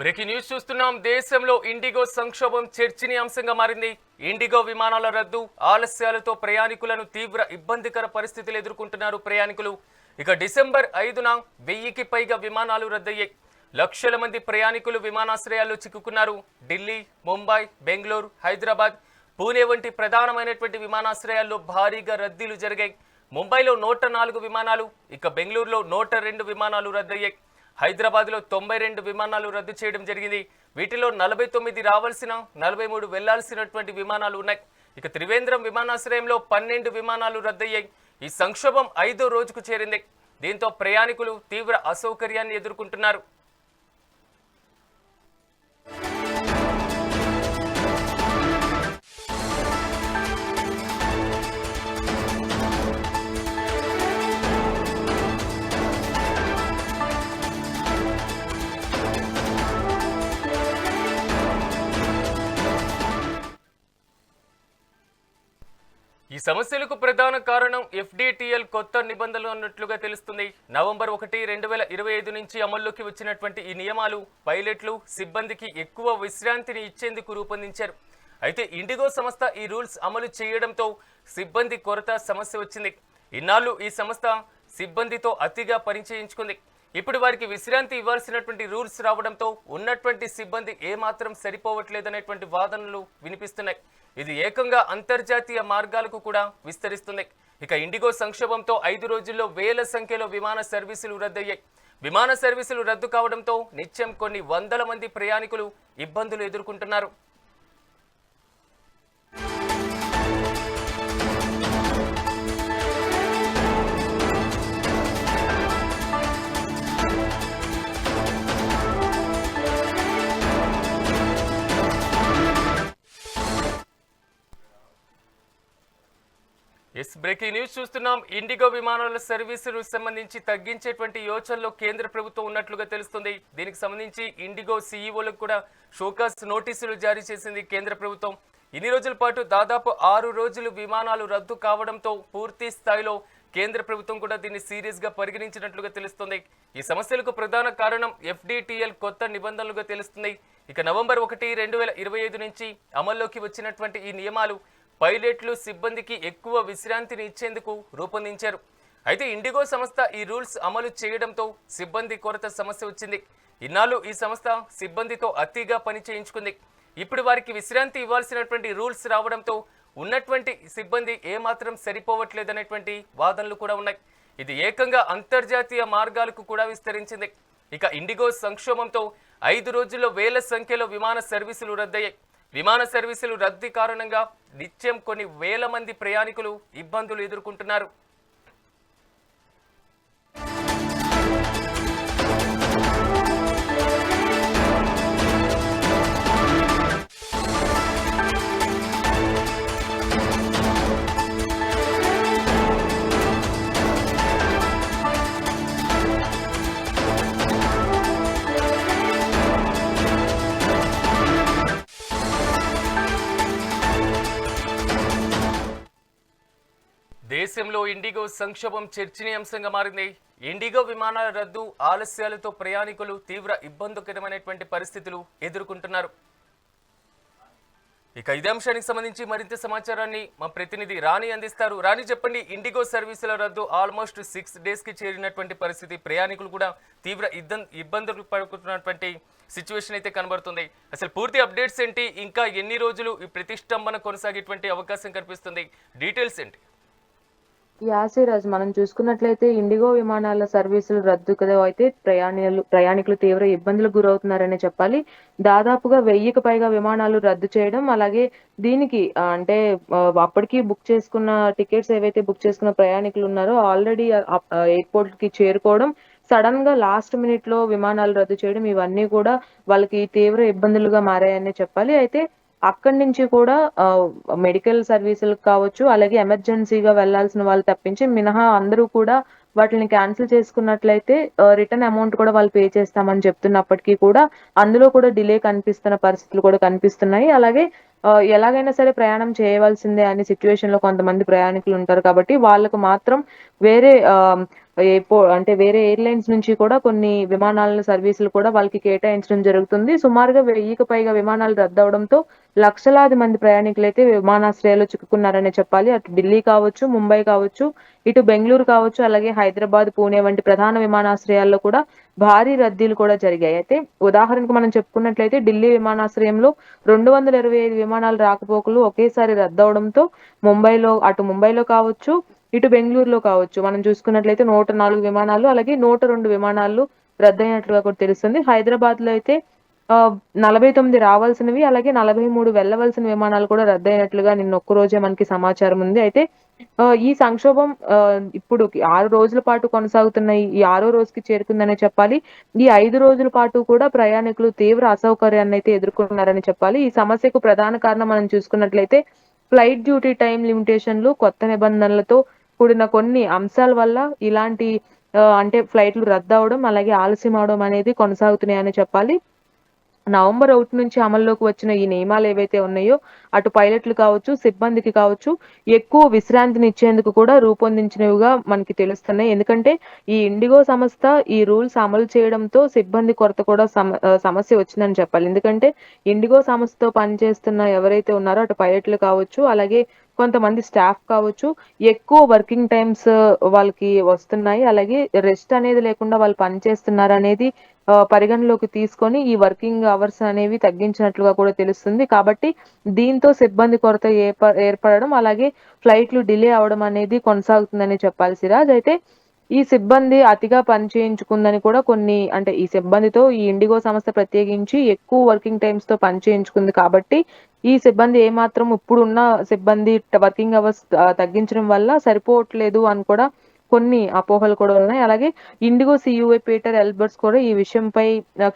Breaking news చూస్తున్నాం. దేశంలో IndiGo సంక్షోభం చర్చనీయాంశంగా మారింది. ఇండిగో విమానాల రద్దు ఆలస్యాలతో ప్రయాణికులను తీవ్ర ఇబ్బందికర పరిస్థితులు ఎదుర్కొంటున్నారు ప్రయాణికులు. ఇక డిసెంబర్ ఐదున వెయ్యికి పైగా విమానాలు రద్దయ్యాయి. లక్షల మంది ప్రయాణికులు విమానాశ్రయాల్లో చిక్కుకున్నారు. ఢిల్లీ ముంబై బెంగళూరు హైదరాబాద్ పూణే వంటి ప్రధానమైనటువంటి విమానాశ్రయాల్లో భారీగా రద్దీలు జరిగాయి. ముంబైలో నూట నాలుగు విమానాలు ఇక బెంగళూరులో నూట రెండు విమానాలు రద్దయ్యాయి. హైదరాబాద్లో తొంభై రెండు విమానాలు రద్దు చేయడం జరిగింది. వీటిలో నలభై తొమ్మిది రావాల్సిన నలభై మూడు వెళ్ళాల్సినటువంటి విమానాలు ఉన్నాయి. ఇక త్రివేంద్రం విమానాశ్రయంలో పన్నెండు విమానాలు రద్దయ్యాయి. ఈ సంక్షోభం ఐదో రోజుకు చేరింది. దీంతో ప్రయాణికులు తీవ్ర అసౌకర్యాన్ని ఎదుర్కొంటున్నారు. సమస్యలకు ప్రధాన కారణం ఎఫ్డిటిఎల్ కొత్త నిబంధనలు అన్నట్లుగా తెలుస్తుంది. నవంబర్ ఒకటి రెండు వేల ఇరవై ఐదు నుంచి అమల్లోకి వచ్చినటువంటి ఈ నియమాలు పైలట్లు సిబ్బందికి ఎక్కువ విశ్రాంతిని ఇచ్చేందుకు రూపొందించారు. అయితే ఇండిగో సంస్థ ఈ రూల్స్ అమలు చేయడంతో సిబ్బంది కొరత సమస్య వచ్చింది. ఇన్నాళ్ళు ఈ సంస్థ సిబ్బందితో అతిగా పరిచయించుకుంది ఇప్పుడు వారికి విశ్రాంతి ఇవ్వాల్సినటువంటి రూల్స్ రావడంతో ఉన్నటువంటి సిబ్బంది ఏమాత్రం సరిపోవట్లేదనేటువంటి వాదనలు వినిపిస్తున్నాయి. ఇది ఏకంగా అంతర్జాతీయ మార్గాలకు కూడా విస్తరిస్తుంది. ఇక ఇండిగో సంక్షోభంతో ఐదు రోజుల్లో వేల సంఖ్యలో విమాన సర్వీసులు రద్దయ్యాయి. విమాన సర్వీసులు రద్దు కావడంతో నిత్యం కొన్ని వందల మంది ప్రయాణికులు ఇబ్బందులు ఎదుర్కొంటున్నారు. బ్రేకింగ్ న్యూస్ చూస్తున్నాం. ఇండిగో విమానాల సర్వీసులు సంబంధించి తగ్గించేటువంటి యోచనలో కేంద్ర ప్రభుత్వం ఉన్నట్లుగా తెలుస్తుంది. దీనికి సంబంధించి ఇండిగో సీఈఓలకు కూడా షోకాస్ నోటీసులు జారీ చేసింది కేంద్ర ప్రభుత్వం. ఇన్ని రోజుల పాటు దాదాపు ఆరు రోజులు విమానాలు రద్దు కావడంతో పూర్తి స్థాయిలో కేంద్ర ప్రభుత్వం కూడా దీన్ని సీరియస్గా పరిగణించినట్లుగా తెలుస్తుంది. ఈ సమస్యలకు ప్రధాన కారణం ఎఫ్డిటిఎల్ కొత్త నిబంధనలుగా తెలుస్తుంది. ఇక నవంబర్ ఒకటి రెండు వేల ఇరవై ఐదు నుంచి అమల్లోకి వచ్చినటువంటి ఈ నియమాలు పైలట్లు సిబ్బందికి ఎక్కువ విశ్రాంతిని ఇచ్చేందుకు రూపొందించారు. అయితే ఇండిగో సంస్థ ఈ రూల్స్ అమలు చేయడంతో సిబ్బంది కొరత సమస్య వచ్చింది. ఇన్నాళ్ళు ఈ సంస్థ సిబ్బందితో అతిగా పని చేయించుకుంది. ఇప్పుడు వారికి విశ్రాంతి ఇవ్వాల్సినటువంటి రూల్స్ రావడంతో ఉన్నటువంటి సిబ్బంది ఏమాత్రం సరిపోవట్లేదనేటువంటి వాదనలు కూడా ఉన్నాయి. ఇది ఏకంగా అంతర్జాతీయ మార్గాలకు కూడా విస్తరించింది. ఇక ఇండిగో సంక్షోభంతో ఐదు రోజుల్లో వేల సంఖ్యలో విమాన సర్వీసులు రద్దయ్యాయి. విమాన సర్వీసులు రద్దీ కారణంగా నిత్యం కొన్ని వేల మంది ప్రయాణికులు ఇబ్బందులు ఎదుర్కొంటున్నారు. దేశంలో ఇండిగో సంక్షోభం చర్చనీయాంశంగా మారింది. ఇండిగో విమానాల రద్దు ఆలస్యాలతో ప్రయాణికులు తీవ్ర ఇబ్బందికరమైనటువంటి పరిస్థితులు ఎదుర్కొంటున్నారు. ఇక ఇదే అంశానికి సంబంధించి మరింత సమాచారాన్ని మా ప్రతినిధి రాణి అందిస్తారు. రాణి చెప్పండి ఇండిగో సర్వీసుల రద్దు ఆల్మోస్ట్ సిక్స్ డేస్కి చేరినటువంటి పరిస్థితి ప్రయాణికులు కూడా తీవ్ర ఇబ్బందులు పడుకుంటున్నటువంటి సిచ్యువేషన్ అయితే కనబడుతుంది. అసలు పూర్తి అప్డేట్స్ ఏంటి? ఇంకా ఎన్ని రోజులు ఈ ప్రతిష్టంభన కొనసాగేటువంటి అవకాశం కనిపిస్తుంది? డీటెయిల్స్ ఏంటి? యాసిరాజ్ మనం చూసుకున్నట్లయితే ఇండిగో విమానాల సర్వీసులు రద్దు కదా అయితే ప్రయాణికులు ప్రయాణికులు తీవ్ర ఇబ్బందులకు గురవుతున్నారనే చెప్పాలి. దాదాపుగా వెయ్యికి పైగా విమానాలు రద్దు చేయడం అలాగే దీనికి అంటే అప్పటికి బుక్ చేసుకున్న టికెట్స్ ఏవైతే బుక్ చేసుకున్న ప్రయాణికులు ఉన్నారో ఆల్రెడీ ఎయిర్పోర్ట్కి చేరుకోవడం సడన్గా లాస్ట్ మినిట్లో విమానాలు రద్దు చేయడం ఇవన్నీ కూడా వాళ్ళకి తీవ్ర ఇబ్బందులుగా మారాయనే చెప్పాలి. అయితే అక్కడి నుంచి కూడా మెడికల్ సర్వీసులకు కావచ్చు అలాగే ఎమర్జెన్సీగా వెళ్ళాల్సిన వాళ్ళు తప్పించి మినహా అందరూ కూడా వాటిని క్యాన్సిల్ చేసుకున్నట్లయితే రిటర్న్ అమౌంట్ కూడా వాళ్ళు పే చేస్తామని చెప్తున్నప్పటికీ కూడా అందులో కూడా డిలే కనిపిస్తున్న పరిస్థితులు కూడా కనిపిస్తున్నాయి. అలాగే ఎలాగైనా సరే ప్రయాణం చేయవలసిందే అనే సిచ్యువేషన్లో కొంతమంది ప్రయాణికులు ఉంటారు కాబట్టి వాళ్ళకు మాత్రం వేరే ఆ, అంటే వేరే ఎయిర్లైన్స్ నుంచి కూడా కొన్ని విమానాల సర్వీసులు కూడా వాళ్ళకి కేటాయించడం జరుగుతుంది. సుమారుగా వెయ్యికి పైగా విమానాలు రద్దవడంతో లక్షలాది మంది ప్రయాణికులు అయితే విమానాశ్రయాల్లో చిక్కుకున్నారనే చెప్పాలి. అటు ఢిల్లీ కావచ్చు ముంబై కావచ్చు ఇటు బెంగళూరు కావచ్చు అలాగే హైదరాబాద్ పూణే వంటి ప్రధాన విమానాశ్రయాల్లో కూడా భారీ రద్దీలు కూడా జరిగాయి. అయితే ఉదాహరణకు మనం చెప్పుకున్నట్లయితే ఢిల్లీ విమానాశ్రయంలో రెండు వందల ఇరవై ఐదు విమానాలు రాకపోకలు ఒకేసారి రద్దవడంతో ముంబైలో అటు ముంబైలో కావచ్చు ఇటు బెంగళూరులో కావచ్చు మనం చూసుకున్నట్లయితే నూట నాలుగు విమానాలు అలాగే నూట రెండు విమానాలు రద్దయినట్లుగా కూడా తెలుస్తుంది. హైదరాబాద్లో అయితే నలభై తొమ్మిది రావాల్సినవి అలాగే నలభై మూడు వెళ్ళవలసిన విమానాలు కూడా రద్దయినట్లుగా నిన్న ఒక్క రోజే మనకి సమాచారం ఉంది. అయితే ఈ సంక్షోభం ఇప్పుడు ఆరు రోజుల పాటు కొనసాగుతున్న ఈ- ఆరో రోజుకి చేరుకుందనే చెప్పాలి. ఈ ఐదు రోజుల పాటు కూడా ప్రయాణికులు తీవ్ర అసౌకర్యాన్ని అయితే ఎదుర్కొన్నారని చెప్పాలి. ఈ సమస్యకు ప్రధాన కారణం మనం చూసుకున్నట్లయితే ఫ్లైట్ డ్యూటీ టైం లిమిటేషన్లు కొత్త నిబంధనలతో కూడిన కొన్ని అంశాల వల్ల ఇలాంటి అంటే ఫ్లైట్లు రద్దు అవడం అలాగే ఆలస్యం అవడం అనేది కొనసాగుతున్నాయని చెప్పాలి. నవంబర్ ఒకటి నుంచి అమల్లోకి వచ్చిన ఈ నియమాలు ఏవైతే ఉన్నాయో అటు పైలట్లు కావచ్చు సిబ్బందికి కావచ్చు ఎక్కువ విశ్రాంతిని ఇచ్చేందుకు కూడా రూపొందించినవిగా మనకి తెలుస్తున్నాయి. ఎందుకంటే ఈ ఇండిగో సంస్థ ఈ రూల్స్ అమలు చేయడంతో సిబ్బంది కొరత కూడా సమ సమస్య వచ్చిందని చెప్పాలి. ఎందుకంటే ఇండిగో సంస్థతో పనిచేస్తున్న ఎవరైతే ఉన్నారో అటు పైలట్లు కావచ్చు అలాగే కొంతమంది స్టాఫ్ కావచ్చు ఎక్కువ వర్కింగ్ టైమ్స్ వాళ్ళకి వస్తున్నాయి. అలాగే రెస్ట్ అనేది లేకుండా వాళ్ళు పనిచేస్తున్నారు అనేది పరిగణలోకి తీసుకొని ఈ వర్కింగ్ అవర్స్ అనేవి తగ్గించినట్లుగా కూడా తెలుస్తుంది. కాబట్టి దీంతో సిబ్బంది కొరత ఏర్ప ఏర్పడడం అలాగే ఫ్లైట్లు డిలే అవడం అనేది కొనసాగుతుందని చెప్పాలి సిరాజ్. అయితే ఈ సిబ్బంది అతిగా పని చేయించుకుందని కూడా కొన్ని అంటే ఈ సిబ్బందితో ఈ ఇండిగో సంస్థ ప్రత్యేకించి ఎక్కువ వర్కింగ్ టైమ్స్తో పని చేయించుకుంది కాబట్టి ఈ సిబ్బంది ఏమాత్రం ఇప్పుడున్న సిబ్బంది వర్కింగ్ అవర్స్ తగ్గించడం వల్ల సరిపోవట్లేదు అని కూడా కొన్ని అపోహలు కూడా ఉన్నాయి. అలాగే ఇండిగో సియుఏ పీటర్ ఎల్బర్ట్స్ కూడా ఈ విషయంపై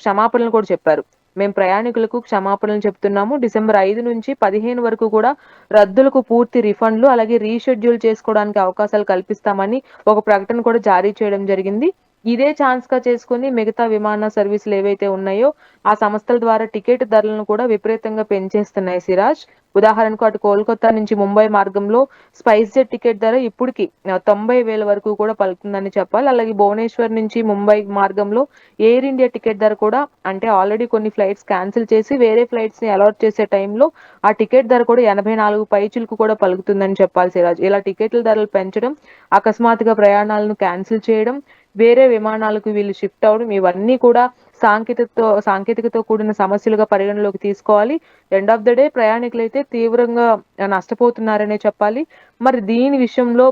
క్షమాపణలు కూడా చెప్పారు. మేము ప్రయాణికులకు క్షమాపణలు చెప్తున్నాము. డిసెంబర్ ఐదు నుంచి పదిహేను వరకు కూడా రద్దులకు పూర్తి రిఫండ్లు అలాగే రీషెడ్యూల్ చేసుకోవడానికి అవకాశాలు కల్పిస్తామని ఒక ప్రకటన కూడా జారీ చేయడం జరిగింది. ఇదే ఛాన్స్గా చేసుకుని మిగతా విమాన సర్వీసులు ఏవైతే ఉన్నాయో ఆ సంస్థల ద్వారా టికెట్ ధరలను కూడా విపరీతంగా పెంచేస్తున్నాయి సిరాజ్. ఉదాహరణకు అటు కోల్కతా నుంచి ముంబై మార్గంలో స్పైస్ జెట్ టికెట్ ధర ఇప్పటికి తొంభై వేల వరకు కూడా పలుకుతుందని చెప్పాలి. అలాగే భువనేశ్వర్ నుంచి ముంబై మార్గంలో ఎయిర్ ఇండియా టికెట్ ధర కూడా అంటే ఆల్రెడీ కొన్ని ఫ్లైట్స్ క్యాన్సిల్ చేసి వేరే ఫ్లైట్స్ని అలాట్ చేసే టైంలో ఆ టికెట్ ధర కూడా ఎనభై నాలుగు పైచులకు కూడా పలుకుతుందని చెప్పాలి సిరాజ్. ఇలా టికెట్ల ధరలు పెంచడం అకస్మాత్తుగా ప్రయాణాలను క్యాన్సిల్ చేయడం వేరే విమానాలకు వీళ్ళు షిఫ్ట్ అవడం ఇవన్నీ కూడా సాంకేతికతో సాంకేతికతో కూడిన సమస్యలుగా పరిగణలోకి తీసుకోవాలి. ఎండ్ ఆఫ్ ద డే ప్రయాణికులైతే తీవ్రంగా నష్టపోతున్నారనే చెప్పాలి. మరి దీని విషయంలో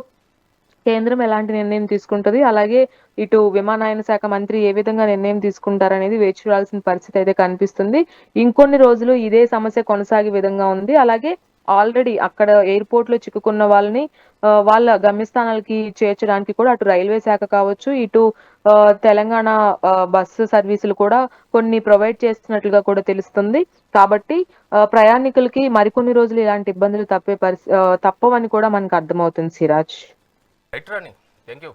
కేంద్రం ఎలాంటి నిర్ణయం తీసుకుంటుంది? అలాగే ఇటు విమానయాన శాఖ మంత్రి ఏ విధంగా నిర్ణయం తీసుకుంటారనేది వేచి చూడాల్సిన పరిస్థితి అయితే కనిపిస్తుంది. ఇంకొన్ని రోజులు ఇదే సమస్య కొనసాగే విధంగా ఉంది. అలాగే ఆల్రెడీ అక్కడ ఎయిర్పోర్ట్లో చిక్కుకున్న వాళ్ళని వాళ్ళ గమ్యస్థానాలకి చేర్చడానికి కూడా అటు రైల్వే శాఖ కావచ్చు ఇటు తెలంగాణ బస్సు సర్వీసులు కూడా కొన్ని ప్రొవైడ్ చేస్తున్నట్లుగా కూడా తెలుస్తుంది. కాబట్టి ప్రయాణికులకి మరికొన్ని రోజులు ఇలాంటి ఇబ్బందులు తప్పే పరిస్థితి తప్పవని కూడా మనకు అర్థమవుతుంది Siraj. Right Rani thank you